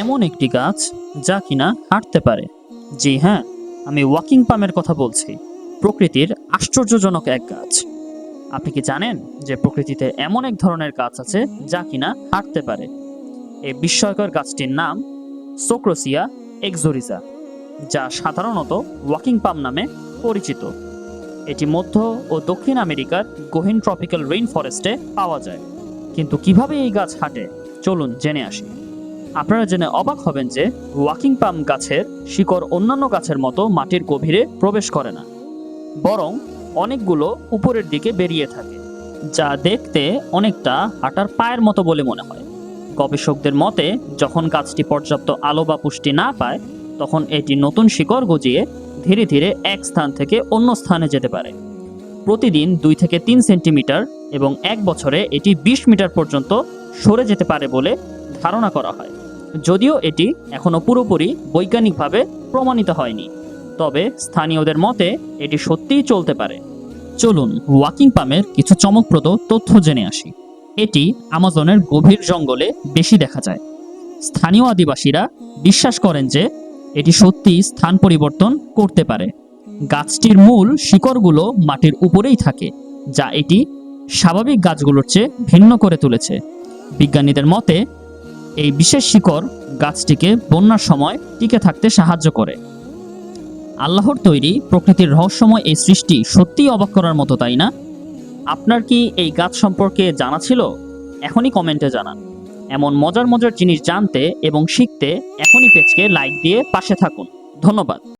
এমন একটি গাছ যা কিনা হাঁটতে পারে। জি হ্যাঁ আমি ওয়াকিং পামের কথা বলছি। প্রকৃতির আশ্চর্যজনক এক গাছ। আপনি কি জানেন যে প্রকৃতিতে এমন এক ধরনের গাছ আছে যা কিনা হাঁটতে পারে? এই বিস্ময়কর গাছটির নাম সোক্রোসিয়া এক্সোরিজা, যা সাধারণত ওয়াকিং পাম নামে পরিচিত। এটি মধ্য ও দক্ষিণ আমেরিকার গহীন ট্রপিক্যাল রেইন ফরেস্টে পাওয়া যায়। কিন্তু কীভাবে এই গাছ হাঁটে? চলুন জেনে আসি। আপনারা জেনে অবাক হবেন যে ওয়াকিং পাম গাছের শিকড় অন্যান্য গাছের মতো মাটির গভীরে প্রবেশ করে না, বরং অনেকগুলো উপরের দিকে বেরিয়ে থাকে, যা দেখতে অনেকটা হাঁটার পায়ের মতো বলে মনে হয়। গবেষকদের মতে, যখন গাছটি পর্যাপ্ত আলো বা পুষ্টি না পায়, তখন এটি নতুন শিকড় গজিয়ে ধীরে ধীরে এক স্থান থেকে অন্য স্থানে যেতে পারে। প্রতিদিন দুই থেকে তিন সেন্টিমিটার এবং এক বছরে এটি বিশ মিটার পর্যন্ত সরে যেতে পারে বলে ধারণা করা হয়। যদিও এটি এখনও পুরোপুরি বৈজ্ঞানিকভাবে প্রমাণিত হয়নি, তবে স্থানীয়দের মতে এটি সত্যিই চলতে পারে। চলুন ওয়াকিং পামের কিছু চমকপ্রদ তথ্য জেনে আসি। এটি আমাজনের গভীর জঙ্গলে বেশি দেখা যায়। স্থানীয় আদিবাসীরা বিশ্বাস করেন যে এটি সত্যিই স্থান পরিবর্তন করতে পারে। গাছটির মূল শিকড়গুলো মাটির উপরেই থাকে, যা এটি স্বাভাবিক গাছগুলোর চেয়ে ভিন্ন করে তুলেছে। বিজ্ঞানীদের মতে এই বিশেষ শিকড় গাছটিকে বন্যার সময় টিকে থাকতে সাহায্য করে। আল্লাহর তৈরি প্রকৃতির রহস্যময় এই সৃষ্টি সত্যিই অবাক করার মতো, তাই না? আপনার কি এই গাছ সম্পর্কে জানা ছিল? এখনই কমেন্টে জানান। এমন মজার মজার জিনিস জানতে এবং শিখতে এখনই পেজকে লাইক দিয়ে পাশে থাকুন। ধন্যবাদ।